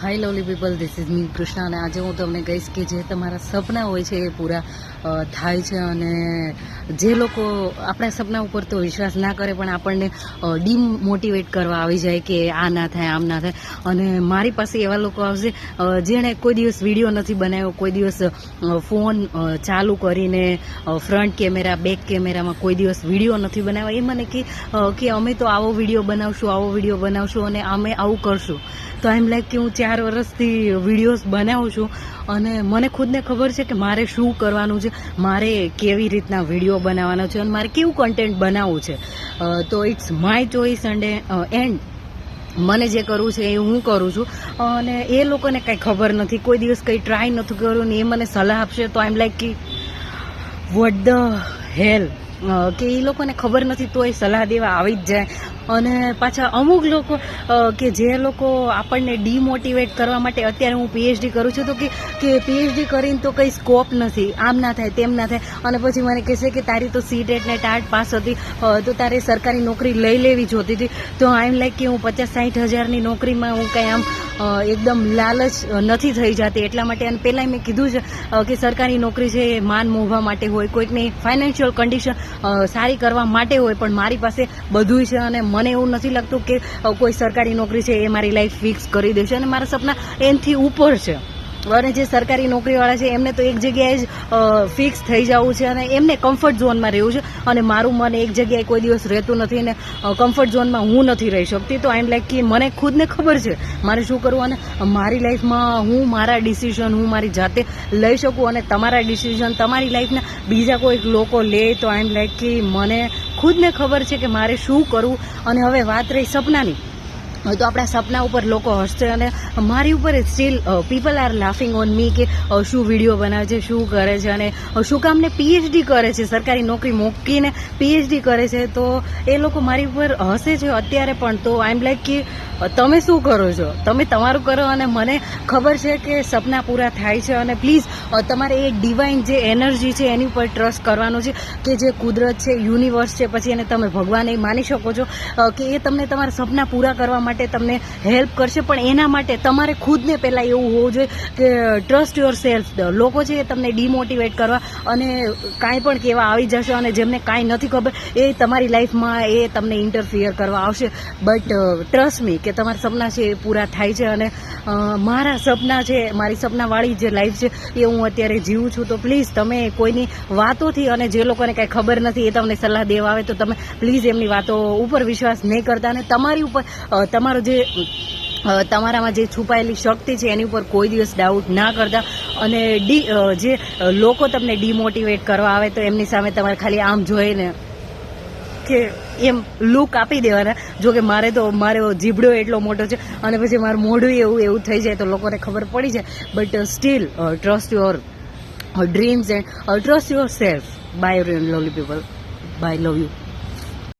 Hi lovely people this is me Krishna અને આજે હું તમને કહીશ કે જે તમારા સપના હોય છે એ પૂરા થાય છે અને જે લોકો આપણા સપના ઉપર તો વિશ્વાસ ના કરે, પણ આપણને ડીમોટિવેટ કરવા આવી જાય કે આ ના થાય, આમ ના થાય. અને મારી પાસે એવા લોકો આવશે જેણે કોઈ દિવસ વીડિયો નથી બનાવ્યો, કોઈ દિવસ ફોન ચાલુ કરીને ફ્રન્ટ કેમેરા બેક કેમેરામાં કોઈ દિવસ વીડિયો નથી બનાવ્યો. એ મને કે અમે તો આવો વીડિયો બનાવશું, આવો વીડિયો બનાવશું અને અમે આવું કરશું. તો એમ લાઈક કે હું ચાર વર્ષથી વિડીયોઝ બનાવું છું અને મને ખુદને ખબર છે કે મારે શું કરવાનું છે, મારે કેવી રીતના વીડિયો બનાવવાનો છે અને મારે કેવું કન્ટેન્ટ બનાવવું છે. તો it's my choice and and મને જે કરવું છે એ હું કરું છું. અને એ લોકોને કંઈ ખબર નથી, કોઈ દિવસ કંઈ ટ્રાય નથી કર્યું ને એ મને સલાહ આપશે તો આઈ એમ લાઈક કે વોટ ધ હેલ કે એ લોકોને ખબર નથી તો એ સલાહ દેવા આવી જ જાય. અને પાછા અમુક લોકો કે જે લોકો આપણને ડીમોટિવેટ કરવા માટે અત્યારે હું પીએચડી કરું છું તો કે કે પીએચડી કરીને તો કંઈ સ્કોપ નથી. આમ ના થાય, તેમ ના થાય. અને પછી મને કહેશે કે તારી તો સીટ ને ટાટ પાસ હતી. તો તારે સરકારી નોકરી લઈ લેવી જોતી હતી. તો આઈ એમ લાઈક કે હું પચાસ સાઠ હજારની નોકરીમાં હું કંઈ આમ એકદમ લાલચ નથી થઈ જતી. એટલા માટે અને પહેલાં મેં કીધું છે કે સરકારી નોકરી છે એ માન મોહવા માટે હોય. કોઈકની ફાઇનાન્શિયલ કન્ડિશન સારી કરવા માટે હોય, પણ મારી પાસે બધું છે અને મને એવું નથી લાગતું કે કોઈ સરકારી નોકરી છે એ મારી લાઈફ ફિક્સ કરી દેશે અને મારા સપના એનથી ઉપર છે. અને જે સરકારી નોકરીવાળા છે, એમને તો એક જગ્યાએ જ ફિક્સ થઈ જવું છે અને એમને કમ્ફર્ટ ઝોનમાં રહેવું છે. અને મારું મન એક જગ્યાએ કોઈ દિવસ રહેતું નથી અને કમ્ફર્ટ ઝોનમાં હું નથી રહી શકતી. તો આઈ લાઈક કે મને ખુદને ખબર છે, મારે શું કરવું અને મારી લાઈફમાં હું મારા ડિસિઝન હું મારી જાતે લઈ શકું અને તમારા ડિસિઝન તમારી લાઈફના બીજા કોઈક લોકો લે, તો આઈ એમ લાઈક કે મને ખુદને ખબર છે કે મારે શું કરવું. અને હવે વાત રહી સપનાની. તો આપણા સપના ઉપર લોકો હસશે અને મારી ઉપર still people are laughing on me કે શું વીડિયો બનાવે છે, શું કરે છે અને શું કામને પીએચડી કરે છે, સરકારી નોકરી મૂકીને પીએચડી કરે છે. તો એ લોકો મારી ઉપર હસે છે અત્યારે પણ. તો આઈ એમ લાઈક કે તમે શું કરો છો? તમે તમારું કરો અને મને ખબર છે કે સપના પૂરા થાય છે અને પ્લીઝ તમારે એ ડિવાઇન જે એનર્જી છે એની ઉપર ટ્રસ્ટ કરવાનો છે કે જે કુદરત છે યુનિવર્સ છે, પછી એને તમે ભગવાન એ માની શકો છો કે એ તમને તમારા સપના પૂરા કરવા માટે તમને હેલ્પ કરશે, પણ એના માટે તમારે ખુદને પહેલાં એવું હોવું જોઈએ કે ટ્રસ્ટ યોર સેલ્ફ લોકો છે એ તમને ડિમોટિવેટ કરવા અને કાંઈ પણ કહેવા આવી જશે અને જેમને કાંઈ નથી ખબર, એ તમારી લાઈફમાં એ તમને ઇન્ટરફિયર કરવા આવશે. બટ ટ્રસ્ટ મી કે તમારા સપના છે એ પૂરા થાય છે અને મારા સપના છે, મારી સપનાવાળી જે લાઈફ છે એ હું અત્યારે જીવું છું. તો પ્લીઝ તમે કોઈની વાતોથી અને જે લોકોને કાંઈ ખબર નથી એ તમને સલાહ દેવા આવે તો તમે પ્લીઝ એમની વાતો ઉપર વિશ્વાસ નહીં કરતા અને તમારી ઉપર તમારો જે તમારામાં જે છુપાયેલી શક્તિ છે, એની ઉપર કોઈ દિવસ ડાઉટ ના કરતા. અને ડી જે લોકો તમને ડિમોટિવેટ કરવા આવે તો એમની સામે તમારે ખાલી આમ જોઈને કે એમ લુક આપી દેવાના. જો કે મારે તો, મારો જીબડો એટલો મોટો છે, અને પછી મારું મોઢું એવું એવું થઈ જાય તો લોકોને ખબર પડી જાય. But still trust your dreams and trust your self bye lovely people bye love you